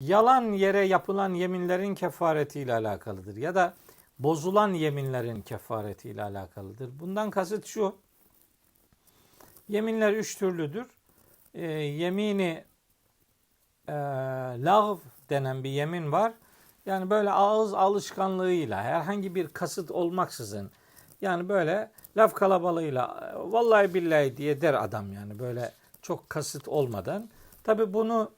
yalan yere yapılan yeminlerin kefaretiyle alakalıdır ya da bozulan yeminlerin kefaretiyle alakalıdır. Bundan kasıt şu. Yeminler üç türlüdür. E, yemini e, lağv denen bir yemin var. Yani böyle ağız alışkanlığıyla herhangi bir kasıt olmaksızın yani böyle laf kalabalığıyla vallahi billahi diye der adam yani böyle çok kasıt olmadan. Tabi bunu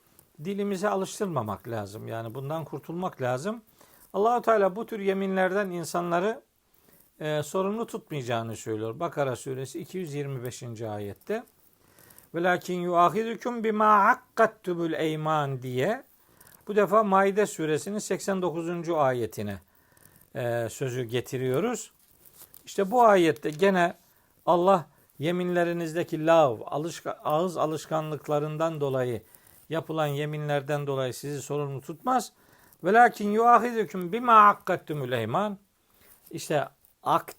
dilimize alıştırmamak lazım. Yani bundan kurtulmak lazım. Allahu Teala bu tür yeminlerden insanları e, sorumlu tutmayacağını söylüyor. Bakara suresi 225. ayette. Velakin yuahidukum bima hakkattumul eyman diye bu defa Maide suresinin 89. ayetine e, sözü getiriyoruz. İşte bu ayette gene Allah yeminlerinizdeki lav, alışka, ağız alışkanlıklarından dolayı yapılan yeminlerden dolayı sizi sorumlu tutmaz. Velakin yuahidukum bima hakkattumul eyman. İşte ak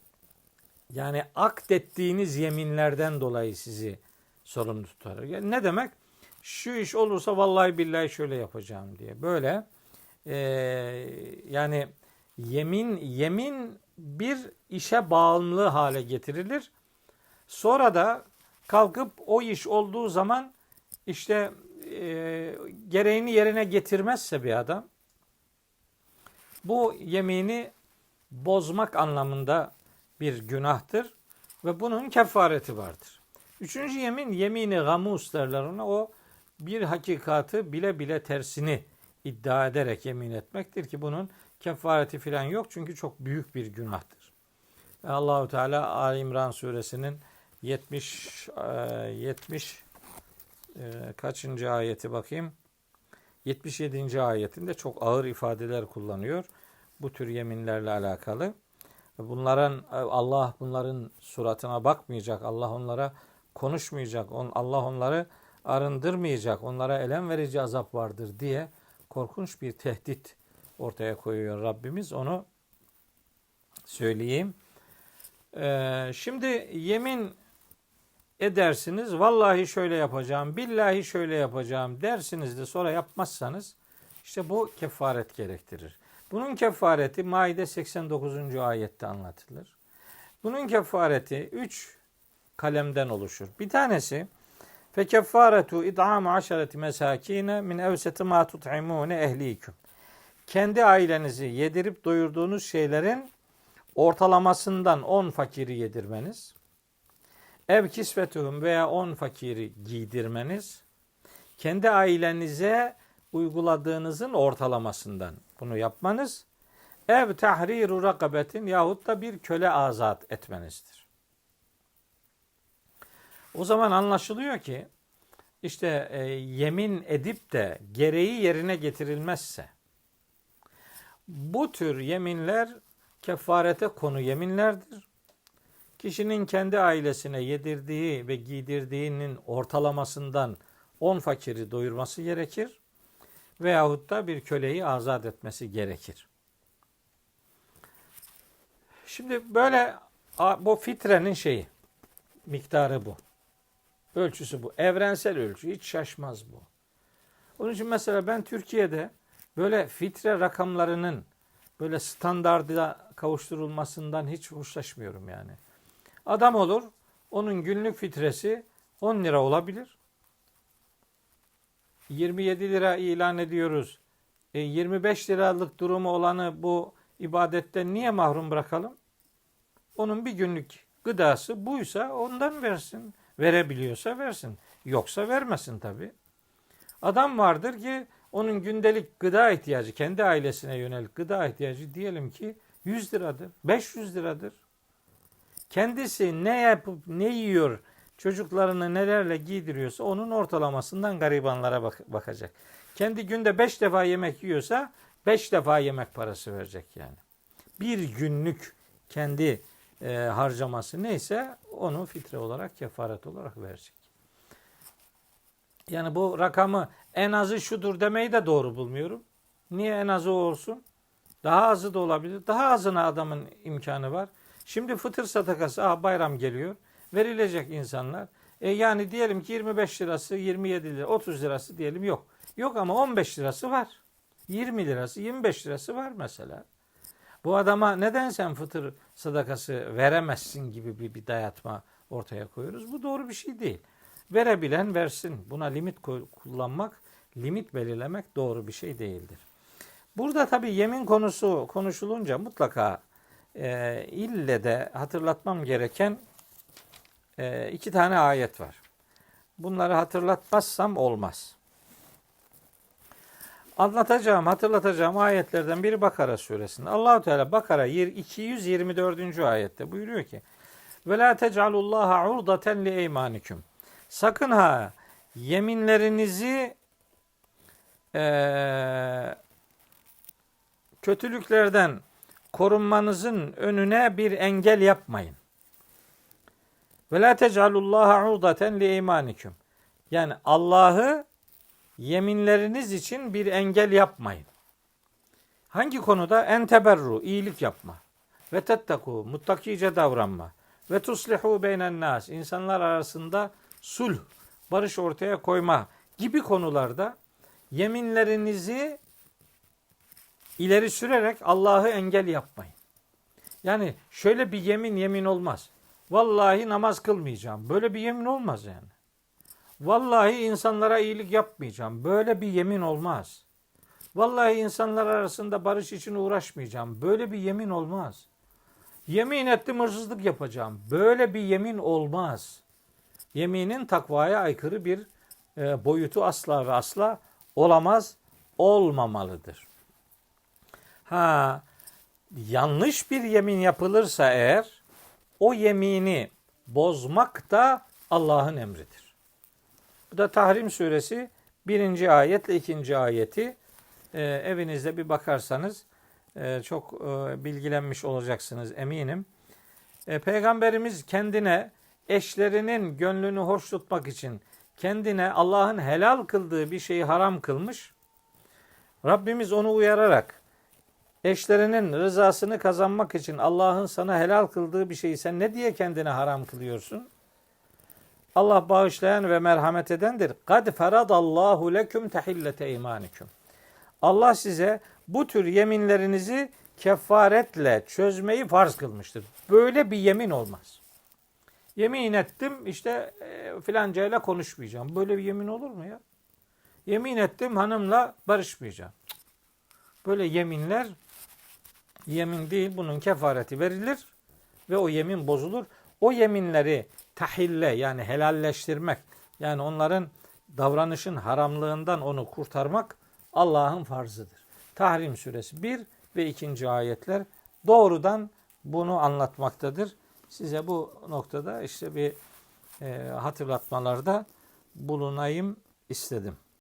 yani akdettiğiniz yeminlerden dolayı sizi sorumlu tutar. Yani ne demek? Şu iş olursa vallahi billahi şöyle yapacağım diye. Böyle e, yani yemin yemin bir işe bağımlı hale getirilir. Sonra da kalkıp o iş olduğu zaman işte e, gereğini yerine getirmezse bir adam bu yemini bozmak anlamında bir günahtır ve bunun kefareti vardır. Üçüncü yemin yemini gamus derler ona. O bir hakikatı bile bile tersini iddia ederek yemin etmektir ki bunun kefareti filan yok çünkü çok büyük bir günahtır. Allahu Teala Ali İmran suresinin 70 70 e, kaçıncı ayeti bakayım? 77. ayetinde çok ağır ifadeler kullanıyor. Bu tür yeminlerle alakalı. Bunların Allah bunların suratına bakmayacak. Allah onlara konuşmayacak. Allah onları arındırmayacak. Onlara elem verici azap vardır diye korkunç bir tehdit ortaya koyuyor Rabbimiz. Onu söyleyeyim. Ee, şimdi yemin edersiniz. Vallahi şöyle yapacağım, billahi şöyle yapacağım dersiniz de sonra yapmazsanız işte bu kefaret gerektirir. Bunun kefareti Maide 89. ayette anlatılır. Bunun kefareti 3 kalemden oluşur. Bir tanesi fe kefaretu id'amu aşareti mesakine min evseti ma tut'imune ehlikum. Kendi ailenizi yedirip doyurduğunuz şeylerin ortalamasından 10 fakiri yedirmeniz. Ev kisvetuhum veya 10 fakiri giydirmeniz. Kendi ailenize uyguladığınızın ortalamasından bunu yapmanız. Ev tahriru rakabetin yahut da bir köle azat etmenizdir. O zaman anlaşılıyor ki işte e, yemin edip de gereği yerine getirilmezse bu tür yeminler kefarete konu yeminlerdir. Kişinin kendi ailesine yedirdiği ve giydirdiğinin ortalamasından 10 fakiri doyurması gerekir veyahut da bir köleyi azat etmesi gerekir. Şimdi böyle bu fitrenin şeyi, miktarı bu. Ölçüsü bu. Evrensel ölçü. Hiç şaşmaz bu. Onun için mesela ben Türkiye'de böyle fitre rakamlarının böyle standarda kavuşturulmasından hiç hoşlaşmıyorum yani. Adam olur, onun günlük fitresi 10 lira olabilir. 27 lira ilan ediyoruz. E 25 liralık durumu olanı bu ibadetten niye mahrum bırakalım? Onun bir günlük gıdası buysa ondan versin. Verebiliyorsa versin. Yoksa vermesin tabi. Adam vardır ki onun gündelik gıda ihtiyacı, kendi ailesine yönelik gıda ihtiyacı diyelim ki 100 liradır, 500 liradır. Kendisi ne yapıp ne yiyor, çocuklarını nelerle giydiriyorsa onun ortalamasından garibanlara bak bakacak. Kendi günde 5 defa yemek yiyorsa 5 defa yemek parası verecek yani. Bir günlük kendi e, harcaması neyse onu fitre olarak kefaret olarak verecek. Yani bu rakamı en azı şudur demeyi de doğru bulmuyorum. Niye en azı olsun? Daha azı da olabilir. Daha azına adamın imkanı var. Şimdi fıtır sadakası, aha bayram geliyor. Verilecek insanlar. E yani diyelim ki 25 lirası, 27 lira, 30 lirası diyelim yok. Yok ama 15 lirası var. 20 lirası, 25 lirası var mesela. Bu adama neden sen fıtır sadakası veremezsin gibi bir, bir dayatma ortaya koyuyoruz. Bu doğru bir şey değil. Verebilen versin. Buna limit kullanmak, limit belirlemek doğru bir şey değildir. Burada tabii yemin konusu konuşulunca mutlaka e, ille de hatırlatmam gereken e, iki tane ayet var. Bunları hatırlatmazsam olmaz. Anlatacağım, hatırlatacağım ayetlerden biri Bakara suresinde. Allahu Teala Bakara 224. ayette buyuruyor ki: "Ve la tec'alullaha urdaten li eymanikum." Sakın ha yeminlerinizi eee, kötülüklerden korunmanızın önüne bir engel yapmayın. Ve la tec'alullaha urdaten li eymanikum. Yani Allah'ı yeminleriniz için bir engel yapmayın. Hangi konuda? En teberru, iyilik yapma. Ve tettaku, muttakice davranma. Ve tuslihu beynen nas, insanlar arasında sulh, barış ortaya koyma gibi konularda yeminlerinizi ileri sürerek Allah'ı engel yapmayın. Yani şöyle bir yemin yemin olmaz. Vallahi namaz kılmayacağım. Böyle bir yemin olmaz yani. Vallahi insanlara iyilik yapmayacağım. Böyle bir yemin olmaz. Vallahi insanlar arasında barış için uğraşmayacağım. Böyle bir yemin olmaz. Yemin ettim hırsızlık yapacağım. Böyle bir yemin olmaz. Yeminin takvaya aykırı bir e, boyutu asla ve asla olamaz, olmamalıdır. Ha, yanlış bir yemin yapılırsa eğer o yemini bozmak da Allah'ın emridir. Bu da Tahrim suresi birinci ayetle ikinci ayeti e, evinizde bir bakarsanız e, çok e, bilgilenmiş olacaksınız eminim. E, Peygamberimiz kendine eşlerinin gönlünü hoş tutmak için kendine Allah'ın helal kıldığı bir şeyi haram kılmış. Rabbimiz onu uyararak eşlerinin rızasını kazanmak için Allah'ın sana helal kıldığı bir şeyi sen ne diye kendine haram kılıyorsun? Allah bağışlayan ve merhamet edendir. Kad feradallahu leküm tehillete imanikum. Allah size bu tür yeminlerinizi kefaretle çözmeyi farz kılmıştır. Böyle bir yemin olmaz. Yemin ettim işte e, filancayla konuşmayacağım. Böyle bir yemin olur mu ya? Yemin ettim hanımla barışmayacağım. Böyle yeminler yemin değil bunun kefareti verilir ve o yemin bozulur. O yeminleri tahille yani helalleştirmek yani onların davranışın haramlığından onu kurtarmak Allah'ın farzıdır. Tahrim suresi 1 ve 2. ayetler doğrudan bunu anlatmaktadır. Size bu noktada işte bir e, hatırlatmalarda bulunayım istedim.